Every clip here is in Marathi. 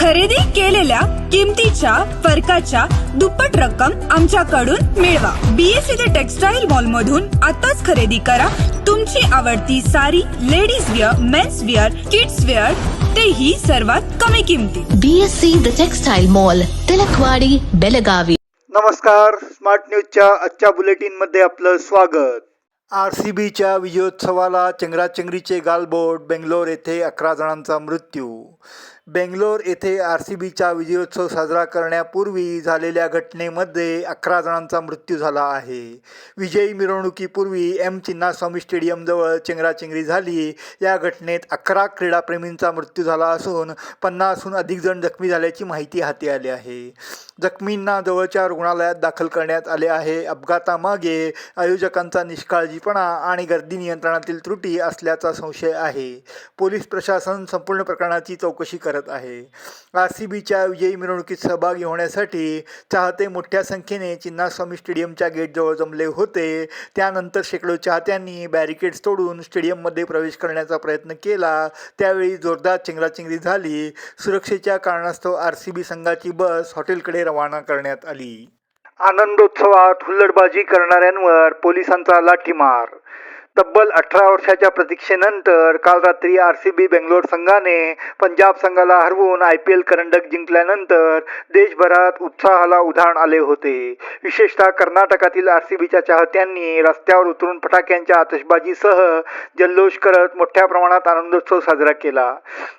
खरेदी केलेल्या किमतीच्या फरकाच्या दुप्पट रक्कम आमच्याकडून मिळवा. बीएससी द टेक्सटाईल मॉल मधून आताच खरेदी करा. तुमची आवडती sari ladies wear men's wear kids wear तेही सर्वात कमी किमतीत BSc The Textile Mall, Tilakwadi Belagavi. नमस्कार स्मार्ट न्यूजच्या आजच्या बुलेटिनमध्ये आपलं स्वागत. आर सी बीच्या विजयोत्सवाला चेंगराचेंगरीचे गालबोट बेंगलोर येथे अकरा जणांचा मृत्यू. बेंगलोर येथे आर सी बीचा विजयोत्सव साजरा करण्यापूर्वी झालेल्या घटनेमध्ये अकरा जणांचा मृत्यू झाला आहे. विजयी मिरवणुकीपूर्वी एम चिन्नास्वामी स्टेडियमजवळ चेंगराचेंगरी झाली. या घटनेत अकरा क्रीडाप्रेमींचा मृत्यू झाला असून पन्नासहून अधिक जण जखमी झाल्याची माहिती हाती आली आहे. जखमींना जवळच्या रुग्णालयात दाखल करण्यात आले आहे. अपघातामागे आयोजकांचा निष्काळजीपणा आणि गर्दी नियंत्रणातील त्रुटी असल्याचा संशय आहे. पोलीस प्रशासन संपूर्ण प्रकरणाची चौकशी करत आहे. आर सी बीच्या विजयी मिरवणुकीत सहभागी होण्यासाठी चाहते मोठ्या संख्येने चिन्नास्वामी स्टेडियमच्या गेटजवळ जमले होते. त्यानंतर शेकडो चाहत्यांनी बॅरिकेड्स तोडून स्टेडियममध्ये प्रवेश करण्याचा प्रयत्न केला. त्यावेळी जोरदार चिंगराचिंगरी झाली. सुरक्षेच्या कारणास्तव आर सी बी संघाची बस हॉटेलकडे रवाना करण्यात आली. आनंदोत्सवात हुल्लडबाजी करणाऱ्यांवर पोलिसांचा लाठीमार तब्बल अठरा वर्षाच्या प्रतीक्षेनंतर काल रात्री आर सी बी बेंगलोर संघाने पंजाब संघाला हरवून आय पी एल करंडक जिंकल्यानंतर देशभरात उत्साहाला उधाण आले होते. विशेषतः कर्नाटकातील आर सी बीच्या चाहत्यांनी रस्त्यावर उतरून फटाक्यांच्या आतषबाजीसह जल्लोष करत मोठ्या प्रमाणात आनंदोत्सव साजरा केला.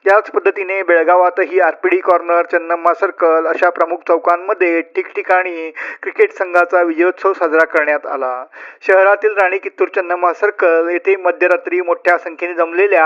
याच पद्धतीने बेळगावातही R P D corner Channamma circle अशा प्रमुख चौकांमध्ये ठिकठिकाणी क्रिकेट संघाचा विजयोत्सव साजरा करण्यात आला. शहरातील राणी कित्तूर चन्नम्मा सर्कल येथे मध्यरात्री मोठ्या संख्येने जमलेल्या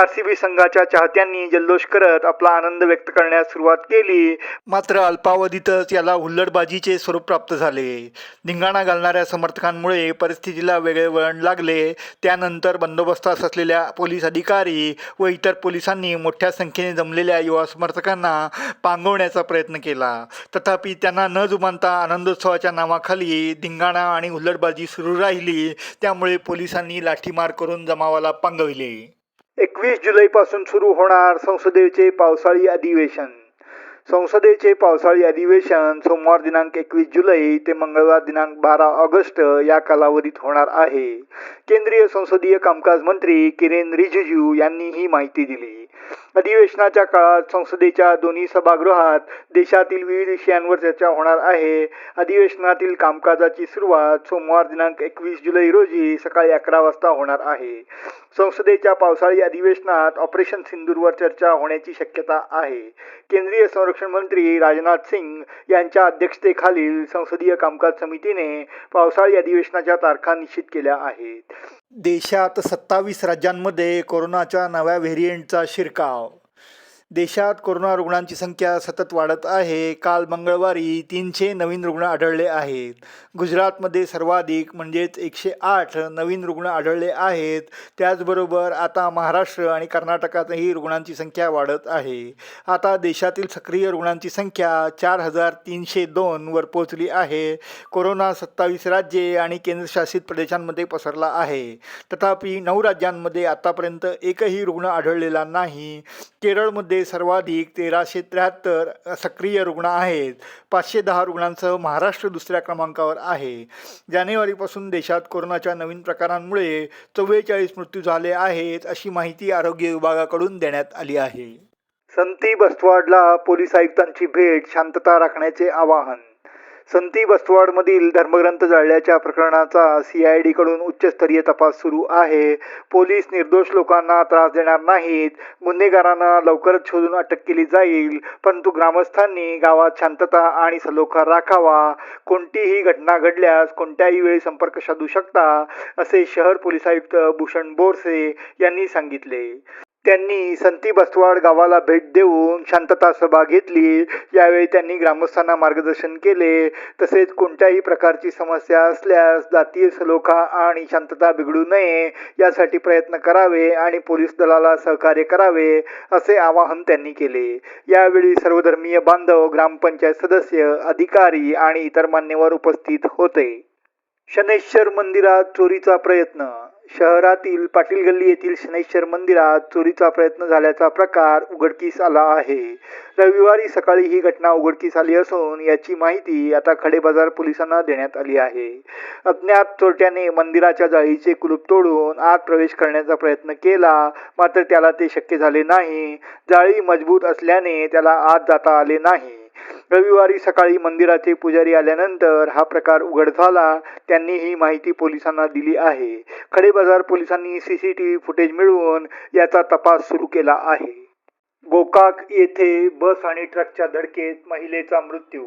आर सी बी संघाच्या चाहत्यांनी जल्लोष करत आपला आनंद व्यक्त करण्यास सुरुवात केली. मात्र अल्पावधीतच याला हुल्लडबाजीचे स्वरूप प्राप्त झाले. धिंगाणा घालणाऱ्या समर्थकांमुळे परिस्थितीला वेगळे वळण लागले. त्यानंतर बंदोबस्तास असलेल्या पोलीस अधिकारी व इतर पोलिसांनी मोठ्या संख्येने जमलेल्या युवा समर्थकांना पांगवण्याचा प्रयत्न केला. तथापि त्यांना न जुमानता आनंदोत्सवाच्या नावाखाली धिंगाणा आणि हुल्लडबाजी सुरू राहिली. त्यामुळे पोलिसांनी लाठीमार करून जमावाला पांगविले. एकवीस जुलैपासून सुरू होणार संसदेचे पावसाळी अधिवेशन. संसदेचे पावसाळी अधिवेशन सोमवार दिनांक एकवीस जुलै ते मंगळवार दिनांक बारा ऑगस्ट या कालावधीत होणार आहे. केंद्रीय संसदीय कामकाज मंत्री किरेन रिजिजू यांनी ही माहिती दिली. अधिवेशनाच्या काळात संसदेच्या दोन्ही सभागृहात देशातील विविध विषयांवर चर्चा होणार आहे. अधिवेशनातील कामकाजाची सुरुवात सोमवार दिनांक एकवीस जुलै रोजी सकाळी अकरा वाजता होणार आहे. संसदेच्या पावसाळी अधिवेशनात ऑपरेशन सिंदूरवर चर्चा होण्याची शक्यता आहे. केंद्रीय संरक्षण मंत्री राजनाथ सिंग यांच्या अध्यक्षतेखालील संसदीय कामकाज समितीने पावसाळी अधिवेशनाच्या तारखा निश्चित केल्या आहेत. देशात सत्तावीस राज्यांमध्ये कोरोनाच्या नव्या व्हेरियंटचा शिरकाव देशात कोरोना रुग्णांची संख्या सतत वाढत आहे. काल मंगळवारी तीनशे नवीन रुग्ण आढळले आहेत. गुजरातमध्ये सर्वाधिक म्हणजेच एकशे आठ नवीन रुग्ण आढळले आहेत. त्याचबरोबर आता महाराष्ट्र आणि कर्नाटकातही रुग्णांची संख्या वाढत आहे. आता देशातील सक्रिय रुग्णांची संख्या चार हजार तीनशे दोनवर पोहोचली आहे. कोरोना सत्तावीस राज्ये आणि केंद्रशासित प्रदेशांमध्ये पसरला आहे. तथापि नऊ राज्यांमध्ये आतापर्यंत एकही रुग्ण आढळलेला नाही. केरळमध्ये सर्वाधिक तेराशे त्र्याहत्तर सक्रिय रुग्ण आहेत. पाचशे दहा रुग्णांसह महाराष्ट्र दुसऱ्या क्रमांकावर आहे. जानेवारीपासून देशात कोरोनाच्या नवीन प्रकारांमुळे चव्वेचाळीस मृत्यू झाले आहेत अशी माहिती आरोग्य विभागाकडून देण्यात आली आहे. संती बस्तवाडला पोलीस आयुक्तांची भेट शांतता राखण्याचे आवाहन संती बस्तवाडमधील धर्मग्रंथ जाळल्याच्या प्रकरणाचा सी आय डीकडून उच्चस्तरीय तपास सुरू आहे. पोलीस निर्दोष लोकांना त्रास देणार नाहीत. गुन्हेगारांना लवकरच शोधून अटक केली जाईल. परंतु ग्रामस्थांनी गावात शांतता आणि सलोखा राखावा. कोणतीही घटना घडल्यास कोणत्याही वेळी संपर्क साधू शकता असे शहर पोलीस आयुक्त भूषण बोरसे यांनी सांगितले. त्यांनी संती बसवाड गावाला भेट देऊन शांतता सभा घेतली. यावेळी त्यांनी ग्रामस्थांना मार्गदर्शन केले. तसेच कोणत्याही प्रकारची समस्या असल्यास जातीय सलोखा आणि शांतता बिघडू नये यासाठी प्रयत्न करावे आणि पोलीस दलाला सहकार्य करावे असे आवाहन त्यांनी केले. यावेळी सर्वधर्मीय बांधव ग्रामपंचायत सदस्य अधिकारी आणि इतर मान्यवर उपस्थित होते. शनेश्वर मंदिरात चोरीचा प्रयत्न शहरातील पाटील गल्ली येथील शनैश्वर मंदिरात चोरीचा प्रयत्न झाल्याचा प्रकार उघडकीस आला आहे. रविवारी सकाळी ही घटना उघडकीस आली असून याची माहिती आता खडेबाजार पोलिसांना देण्यात आली आहे. अज्ञात चोरट्याने मंदिराच्या जाळीचे कुलूप तोडून आत प्रवेश करण्याचा प्रयत्न केला मात्र त्याला ते शक्य झाले नाही. जाळी मजबूत असल्याने त्याला आत जाता आले नाही. रविवारी सकाळी मंदिराचे पुजारी आल्यानंतर हा प्रकार उघड झाला. त्यांनी ही माहिती पोलिसांना दिली आहे. खडेबाजार पोलिसांनी C C T V footage मिळवून याचा तपास सुरू केला आहे. गोकाक येथे बस आणि ट्रकच्या धडकेत महिलेचा मृत्यू.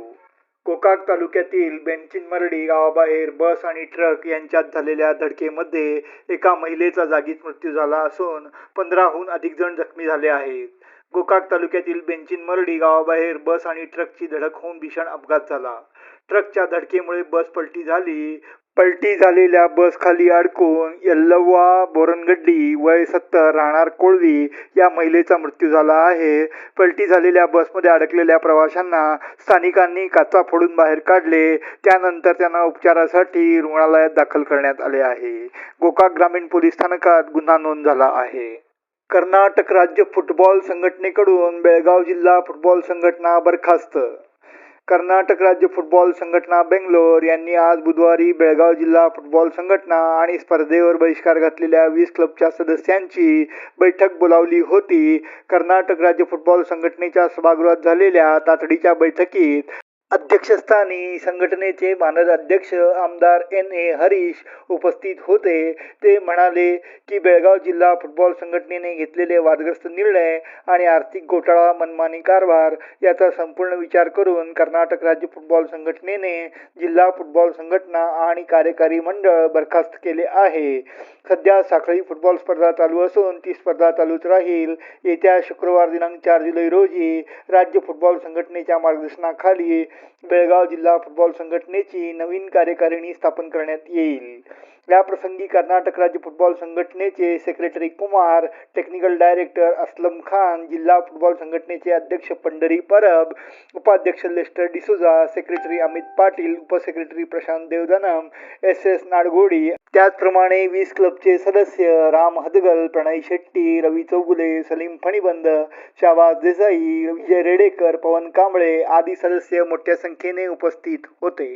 गोकाक तालुक्यातील बेंचिनमरडी गावाबाहेर बस आणि ट्रक यांच्यात झालेल्या धडकेमध्ये एका महिलेचा जागीच मृत्यू झाला असून पंधराहून अधिक जण जखमी झाले आहेत. गोकाक तालुक्यातील बेंचिनमरडी गावाबाहेर बस आणि ट्रकची धडक होऊन भीषण अपघात झाला. ट्रकच्या धडकेमुळे बस पलटी झाली. पलटी झालेल्या बस खाली अडकून यल्लवा बोरनगड्डी वय सत्तर राहणार कोळवी या महिलेचा मृत्यू झाला आहे. पलटी झालेल्या बसमध्ये अडकलेल्या प्रवाशांना स्थानिकांनी काचा फोडून बाहेर काढले. त्यानंतर त्यांना उपचारासाठी रुग्णालयात दाखल करण्यात आले आहे. गोकाक ग्रामीण पोलीस स्थानकात गुन्हा नोंद झाला आहे. कर्नाटक राज्य फुटबॉल संघटनेकडून बेळगाव जिल्हा फुटबॉल संघटना बरखास्त. कर्नाटक राज्य फुटबॉल संघटना बेंगलोर यांनी आज बुधवारी बेळगाव जिल्हा फुटबॉल संघटना आणि स्पर्धेवर बहिष्कार घातलेल्या वीस क्लबच्या सदस्यांची बैठक बोलावली होती. कर्नाटक राज्य फुटबॉल संघटनेच्या सभागृहात झालेल्या तातडीच्या बैठकीत अध्यक्षस्थानी संघटनेचे मानद अध्यक्ष आमदार एन ए हरीश उपस्थित होते. ते म्हणाले की बेळगाव जिल्हा फुटबॉल संघटनेने घेतलेले वादग्रस्त निर्णय आणि आर्थिक घोटाळा मनमानी कारभार याचा संपूर्ण विचार करून कर्नाटक राज्य फुटबॉल संघटनेने जिल्हा फुटबॉल संघटना आणि कार्यकारी मंडळ बरखास्त केले आहे. सध्या साखळी फुटबॉल स्पर्धा चालू असून ती स्पर्धा चालूच राहील. येत्या शुक्रवार दिनांक चार जुलै रोजी राज्य फुटबॉल संघटनेच्या मार्गदर्शनाखाली बेळगाव जिल्हा फुटबॉल संघटनेची नवीन कार्यकारिणी स्थापन करण्यात येईल. याप्रसंगी कर्नाटक राज्य फुटबॉल संघटनेचे secretary Kumar technical director Aslam Khan जिल्हा फुटबॉल संघटनेचे अध्यक्ष पंढरी परब उपाध्यक्ष लेस्टर डिसुजा सेक्रेटरी अमित पाटील उपसेक्रेटरी प्रशांत देवधनम एस एस नाडगोडी त्याचप्रमाणे वीस क्लबचे सदस्य राम हदगल प्रणय शेट्टी रवी चौगुले सलीम फणीबंद शाबाज देसाई विजय रेडेकर पवन कांबळे आदी सदस्य मोठ्या संख्येने उपस्थित होते.